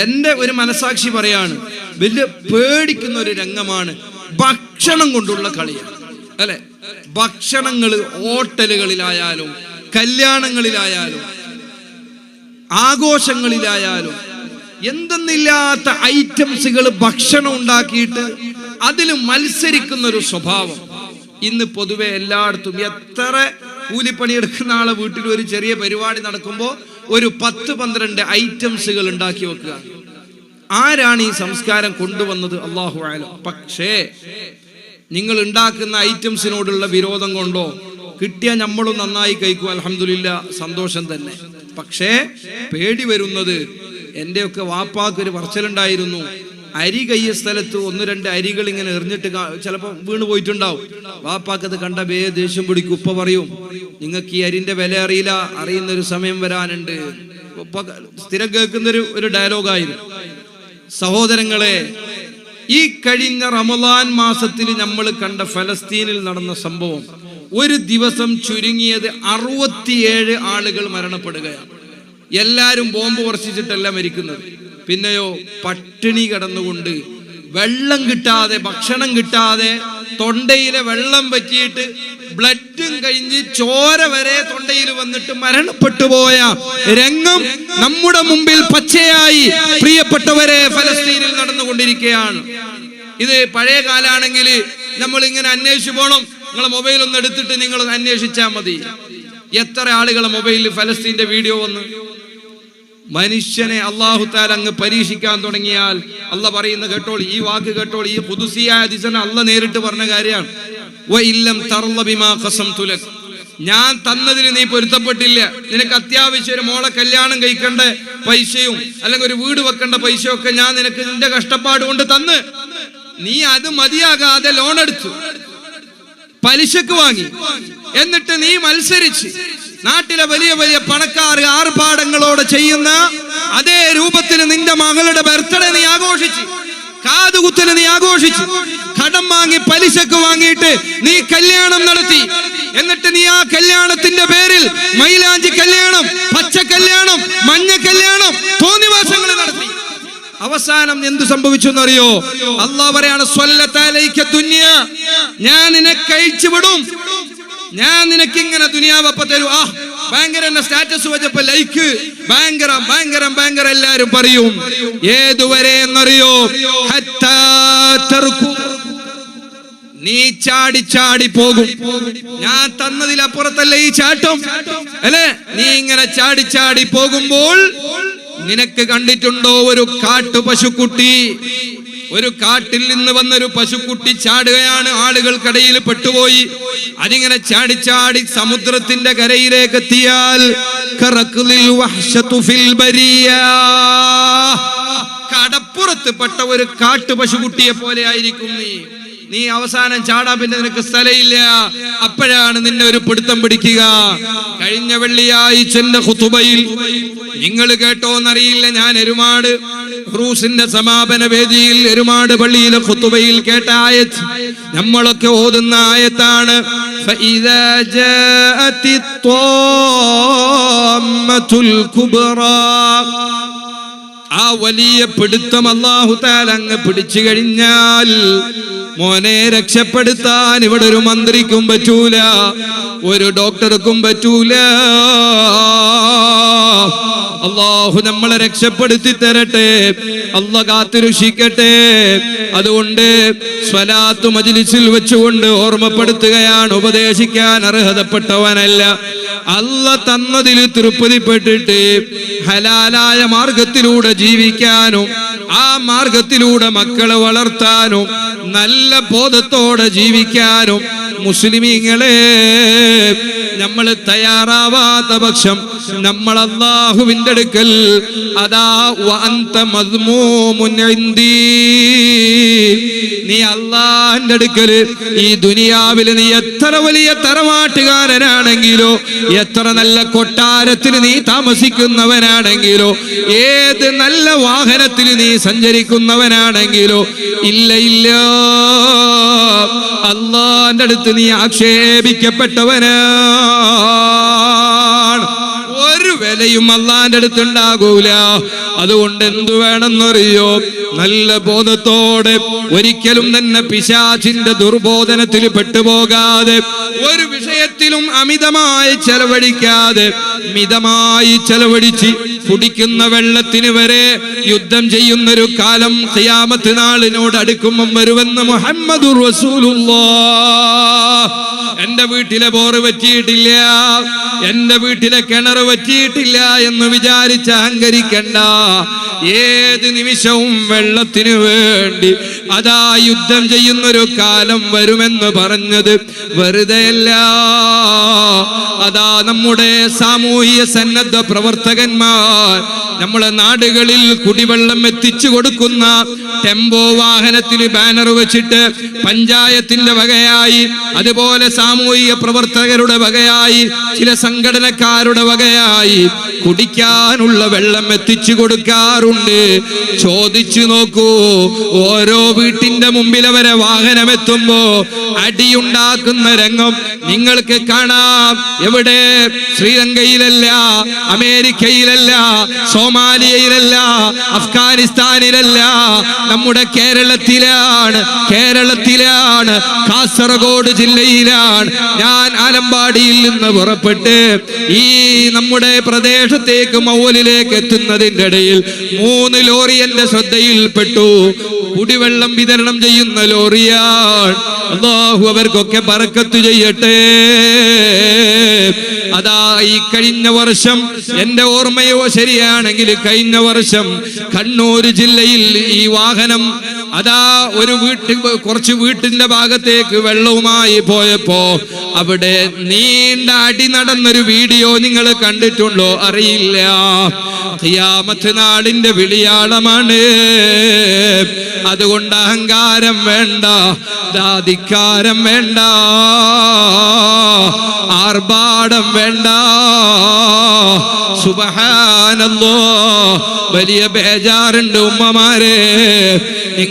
എന്റെ ഒരു മനസാക്ഷി പറയാണ് വലിയ പേടിക്കുന്ന ഒരു രംഗമാണ് ഭക്ഷണം കൊണ്ടുള്ള കളിയാണ്. അല്ലെ? ഭക്ഷണങ്ങൾ ഹോട്ടലുകളിലായാലും കല്യാണങ്ങളിലായാലും ആഘോഷങ്ങളിലായാലും എന്തെന്നില്ലാത്ത ഐറ്റംസുകൾ ഭക്ഷണം ഉണ്ടാക്കിയിട്ട് അതിൽ മത്സരിക്കുന്ന ഒരു സ്വഭാവം. ഇന്ന് പൊതുവെ എല്ലായിടത്തും എത്ര കൂലിപ്പണിയെടുക്കുന്ന ആളെ വീട്ടിൽ ഒരു ചെറിയ പരിപാടി നടക്കുമ്പോൾ ഒരു പത്ത് പന്ത്രണ്ട് ഐറ്റംസുകൾ ഉണ്ടാക്കി വെക്കുക. ആരാണ് ഈ സംസ്കാരം കൊണ്ടുവന്നത്? അള്ളാഹു ആയാലും പക്ഷേ നിങ്ങൾ ഉണ്ടാക്കുന്ന ഐറ്റംസിനോടുള്ള വിരോധം കൊണ്ടോ കിട്ടിയ നമ്മളും നന്നായി കഴിക്കും അലഹമില്ല സന്തോഷം തന്നെ. പക്ഷേ പേടി വരുന്നത് എന്റെയൊക്കെ വാപ്പാക്ക് ഒരു പറച്ചിലുണ്ടായിരുന്നു. അരി കയ്യ സ്ഥലത്ത് ഒന്ന് രണ്ട് അരികൾ ഇങ്ങനെ എറിഞ്ഞിട്ട് ചിലപ്പോൾ വീണ് പോയിട്ടുണ്ടാവും. വാപ്പാക്കത് കണ്ട ബേ ദേഷ്യം പിടിക്കും. ഉപ്പ പറയും നിങ്ങൾക്ക് ഈ അരിന്റെ വില അറിയില്ല അറിയുന്ന ഒരു സമയം വരാനുണ്ട്. സ്ഥിരം കേൾക്കുന്ന ഒരു ഡയലോഗായിരുന്നു സഹോദരങ്ങളെ ഈ കഴിഞ്ഞ റമദാൻ മാസത്തിൽ നമ്മൾ കണ്ട ഫലസ്തീനിൽ നടന്ന സംഭവം ഒരു ദിവസം ചുരുങ്ങിയത് അറുപത്തിയേഴ് ആളുകൾ മരണപ്പെടുകയാണ്. എല്ലാരും ബോംബ് വർഷിച്ചിട്ടല്ല മരിക്കുന്നത്. പിന്നെയോ പട്ടിണി കിടന്നുകൊണ്ട് വെള്ളം കിട്ടാതെ ഭക്ഷണം കിട്ടാതെ തൊണ്ടയിലെ വെള്ളം പറ്റിയിട്ട് ബ്ലഡും കഴിഞ്ഞ് ചോര വരെ തൊണ്ടയിൽ വന്നിട്ട് മരണപ്പെട്ടു പോയ രംഗം നമ്മുടെ മുമ്പിൽ പച്ചയായി പ്രിയപ്പെട്ടവരെ ഫലസ്തീനിൽ നടന്നുകൊണ്ടിരിക്കുകയാണ്. ഇത് പഴയ കാലാണെങ്കിൽ നമ്മൾ ഇങ്ങനെ അന്വേഷിച്ചു പോകണം നിങ്ങളെ മൊബൈൽ ഒന്ന് എടുത്തിട്ട് നിങ്ങൾ അന്വേഷിച്ചാൽ മതി. എത്ര ആളുകളെ മൊബൈലിൽ ഫലസ്തീന്റെ വീഡിയോ വന്ന് മനുഷ്യനെ അള്ളാഹു താല അങ്ങ് പരീക്ഷിക്കാൻ തുടങ്ങിയാൽ അല്ല പറയുന്ന കേട്ടോൾ ഈ വാക്ക് കേട്ടോൾ ഈ പുതുസിയായ ദിസന അല്ല നേരിട്ട് പറഞ്ഞ കാര്യമാണ്. ഞാൻ തന്നതിന് നീ പൊരുത്തപ്പെട്ടില്ല. നിനക്ക് അത്യാവശ്യം ഒരു മോളെ കല്യാണം കഴിക്കേണ്ട? പൈസയും അല്ലെങ്കിൽ ഒരു വീട് വെക്കേണ്ട? പൈസയും ഞാൻ നിനക്ക് നിന്റെ കഷ്ടപ്പാട് കൊണ്ട് തന്ന്. നീ അത് മതിയാകാതെ ലോൺ എടുത്തു പലിശക്ക് വാങ്ങി. എന്നിട്ട് നീ മത്സരിച്ച്. നാട്ടിലെ വലിയ വലിയ പണക്കാർ ആർഭാടങ്ങളോടെ ചെയ്യുന്ന അതേ രൂപത്തിൽ നിന്റെ മകളുടെ ബർത്ത്ഡേ നീ ആഘോഷിച്ചു കാതുകുത്തൽ നീ ആഘോഷിച്ചു കടം വാങ്ങി പലിശക്ക് വാങ്ങിയിട്ട് നീ കല്യാണം നടത്തി. എന്നിട്ട് നീ ആ കല്യാണത്തിന്റെ പേരിൽ മൈലാഞ്ചി കല്യാണം പച്ച കല്യാണം മഞ്ഞ കല്യാണം തോന്നിവാസങ്ങൾ നടത്തി. അവസാനം എന്തു സംഭവിച്ചു എന്നറിയോ? അള്ളാഹ് പറയാണ് ഞാൻ നിന്നെ കഴിച്ചു വിടും. ഞാൻ നിനക്ക് ഇങ്ങനെ ദുനിയാവപ്പ തരൂ. ആ ഭയങ്കര എന്റെ സ്റ്റാറ്റസ് വെച്ചപ്പോ ലൈക്ക് ഭയങ്കര ഭയങ്കര ഭയങ്കര എല്ലാരും പറയും. ഏതുവരെ എന്നറിയോ? നീ ചാടി ചാടി പോകും. ഞാൻ തന്നതിലപ്പുറത്തല്ലേ ഈ ചാട്ടം. അല്ലേ? നീ ഇങ്ങനെ ചാടി ചാടി പോകുമ്പോൾ നിനക്ക് കണ്ടിട്ടുണ്ടോ ഒരു കാട്ടു പശുക്കുട്ടി ഒരു കാട്ടിൽ നിന്ന് വന്നൊരു പശുക്കുട്ടി ചാടുകയാണ്. ആളുകൾക്കിടയിൽ പെട്ടുപോയി. അതിങ്ങനെ ചാടി ചാടി സമുദ്രത്തിന്റെ കരയിലേക്ക് എത്തിയാൽ. കടപ്പുറത്ത് പെട്ട ഒരു കാട്ടു പശുക്കുട്ടിയെ പോലെ ആയിരിക്കും നീ. നീ അവസാനം ചാടാൻ പിന്നെ നിനക്ക് സ്ഥലയില്ല അപ്പോഴാണ് നിന്നെ ഒരു പിടുത്തം പിടിക്കുക. കഴിഞ്ഞ വെള്ളിയായി വെള്ളിയാഴ്ചന്റെ ഹുതുബയിൽ നിങ്ങൾ കേട്ടോന്നറിയില്ല ഞാൻ ഒരുപാട് ക്രൂസിന്റെ സമാപന വേദിയിൽ എരുമാട് പള്ളിയിലെ കുത്തുബയിൽ കേട്ട ആയത്ത് നമ്മളൊക്കെ ഓതുന്ന ആയത്താണ്. ആ വലിയ പിടുത്തം അള്ളാഹു അങ്ങ് പിടിച്ചു കഴിഞ്ഞാൽ മോനെ രക്ഷപ്പെടുത്താൻ ഇവിടെ ഒരു മന്ത്രിക്കും പറ്റൂല. ഒരു ഡോക്ടർക്കും പറ്റൂല. അള്ളാഹു നമ്മളെ രക്ഷപ്പെടുത്തി തരട്ടെ. അല്ല കാത്തുരക്ഷിക്കട്ടെ. അതുകൊണ്ട് സ്വലാത്ത് മജിലിസിൽ വെച്ചുകൊണ്ട് ഓർമ്മപ്പെടുത്തുകയാണ് ഉപദേശിക്കാൻ അർഹതപ്പെട്ടവനല്ല. അല്ല തന്നതിൽ തൃപ്തിപ്പെട്ടിട്ട് ഹലാലായ മാർഗത്തിലൂടെ ജീവിക്കാനും ആ മാർഗത്തിലൂടെ മക്കളെ വളർത്താനും നല്ല ബോധത്തോടെ ജീവിക്കാനും മുസ്ലിമീങ്ങളെ നമ്മൾ തയ്യാറാവാത്ത പക്ഷം നമ്മൾ അള്ളാഹുവിന്റെ അടുക്കൽ അതാ അന്ത മദ്മൂമുൻ ഇൻദീ. നീ അള്ളാന്റെ അടുക്കൽ ഈ ദുനിയാവിൽ നീ എത്ര വലിയ തറവാട്ടുകാരനാണെങ്കിലോ എത്ര നല്ല കൊട്ടാരത്തിൽ നീ താമസിക്കുന്നവനാണെങ്കിലോ ഏത് നല്ല വാഹനത്തിൽ നീ സഞ്ചരിക്കുന്നവനാണെങ്കിലോ ഇല്ല ഇല്ല. അള്ളാന്റെ അടുത്ത് നീ ആക്ഷേപിക്കപ്പെട്ടവനാണ്. വിലയും അള്ളാന്റെ അടുത്തുണ്ടാകൂല. അതുകൊണ്ട് എന്തു വേണമെന്നറിയോ? നല്ല ബോധത്തോടെ ഒരിക്കലും തന്നെ പിശാചിന്റെ ദുർബോധനത്തിൽ പെട്ടുപോകാതെ ഒരു വിഷയത്തിലും അമിതമായി ചെലവഴിക്കാതെ മിതമായി ചെലവഴിച്ച് കുടിക്കുന്ന വെള്ളത്തിന് വരെ യുദ്ധം ചെയ്യുന്നൊരു കാലം ഖിയാമത്ത് നാളിനോട് അടുക്കുമ്പം വരുമെന്ന് മുഹമ്മദ് എന്റെ വീട്ടിലെ ബോറ് പറ്റിയിട്ടില്ല എന്റെ വീട്ടിലെ കിണർ പറ്റിയിട്ടില്ല എന്ന് വിചാരിച്ച് അഹങ്കരിക്കണ്ട. ഏത് നിമിഷവും വെള്ളത്തിന് വേണ്ടി അതാ യുദ്ധം ചെയ്യുന്നൊരു കാലം വരുമെന്ന് പറഞ്ഞത് വെറുതെയല്ല. അതാ നമ്മുടെ സാമൂഹിക സന്നദ്ധ പ്രവർത്തകന്മാർ നമ്മളെ നാടുകളിൽ കുടിവെള്ളം എത്തിച്ചു കൊടുക്കുന്ന ടെമ്പോ വാഹനത്തിന് ബാനർ വെച്ചിട്ട് പഞ്ചായത്തിന്റെ വകയായി അതുപോലെ സാമൂഹിക പ്രവർത്തകരുടെ വകയായി ചില സംഘടനക്കാരുടെ വകയായി കുടിക്കാനുള്ള വെള്ളം എത്തിച്ചു കൊടുക്കാറുണ്ട്. ചോദിച്ചു നോക്കൂ ഓരോ വീട്ടിന്റെ മുമ്പിൽ അവരെ വാഹനം എത്തുമ്പോ അടിയുണ്ടാക്കുന്ന രംഗം നിങ്ങൾക്ക് കാണാം. എവിടെ? ശ്രീലങ്കയിലല്ല അമേരിക്കയിലല്ല സോമാലിയയിലല്ല അഫ്ഗാനിസ്ഥാനിലല്ല. നമ്മുടെ കേരളത്തിലാണ് കേരളത്തിലാണ് കാസർഗോഡ് ജില്ലയിലാണ്. ഞാൻ ആലമ്പാടിയിൽ നിന്ന് പുറപ്പെട്ട് ഈ നമ്മുടെ പ്രദേശത്തേക്ക് മൗലിലേക്ക് എത്തുന്നതിന്റെ ഇടയിൽ മൂന്ന് ലോറി എന്റെ ശ്രദ്ധയിൽപ്പെട്ടു. കുടിവെള്ളം വിതരണം ചെയ്യുന്ന ലോറിയാണ്. അള്ളാഹു അവർക്കൊക്കെ പറക്കത്തു ചെയ്യട്ടെ. അതാ ഈ കഴിഞ്ഞ വർഷം എന്റെ ഓർമ്മയോ ശരിയാണെങ്കിൽ കഴിഞ്ഞ വർഷം കണ്ണൂർ ജില്ലയിൽ ഈ വാഹനം അതാ ഒരു വീട്ടിൽ കുറച്ച് വീട്ടിന്റെ ഭാഗത്തേക്ക് വെള്ളവുമായി പോയപ്പോ അവിടെ നീണ്ട അടി നടന്നൊരു വീഡിയോ നിങ്ങൾ കണ്ടിട്ടുണ്ടോ? അറിയില്ല. ഖിയാമത്ത് നാടിന്റെ വിളിയാളമാണ്. അതുകൊണ്ട് അഹങ്കാരം വേണ്ട ദാധിക്കാരം വേണ്ട ആർഭാടം വേണ്ട. സുബഹാനല്ലോ വലിയ ബേജാറുണ്ട് ഉമ്മമാരെ.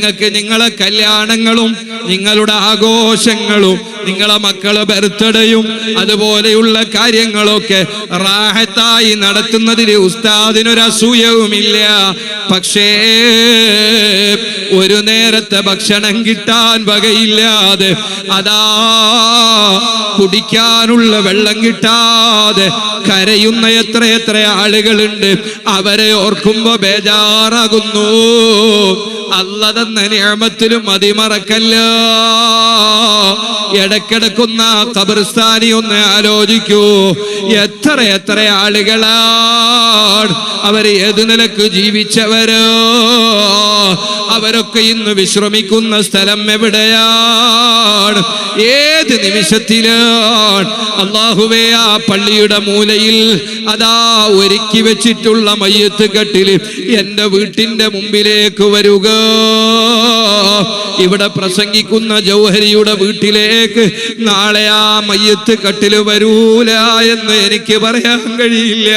നിങ്ങൾക്ക് നിങ്ങളെ കല്യാണങ്ങളും നിങ്ങളുടെ ആഘോഷങ്ങളും നിങ്ങളെ മക്കളെ ബർത്ത്ഡേയും അതുപോലെയുള്ള കാര്യങ്ങളൊക്കെ റാഹത്തായി നടത്തുന്നതിന് ഉസ്താദിനൊരു അസൂയവുമില്ല. പക്ഷേ ഒരു നേരത്തെ ഭക്ഷണം കിട്ടാൻ വകയില്ലാതെ അതാ കുടിക്കാനുള്ള വെള്ളം കിട്ടാതെ കരയുന്ന എത്ര എത്ര ആളുകളുണ്ട്. അവരെ ഓർക്കുമ്പോ ബേജാറാകുന്നു. അല്ല തന്ന നിയമത്തിലും മതിമറക്കല്ല. ഇടക്കിടക്കുന്ന കബർസ്ഥാനി ഒന്ന് ആലോചിക്കൂ. എത്ര എത്ര ആളുകളാണ് അവർ ഏത് നിലയ്ക്ക് ജീവിച്ചവരോ? അവരൊക്കെ ഇന്ന് വിശ്രമിക്കുന്ന സ്ഥലം എവിടെയാണ്? ഏത് നിമിഷത്തിലാണ് അള്ളാഹുവേ ആ പള്ളിയുടെ മൂലയിൽ അതാ ഒരുക്കി വെച്ചിട്ടുള്ള മയ്യത്ത് കെട്ടിൽ എന്റെ വീട്ടിന്റെ മുമ്പിലേക്ക് വരുക. ഇവിടെ പ്രസംഗിക്കുന്ന ജൗഹരിയുടെ വീട്ടിലേക്ക് നാളെ ആ മയ്യത്ത് കട്ടിൽ വരൂല എന്ന് എനിക്ക് പറയാൻ കഴിയില്ല.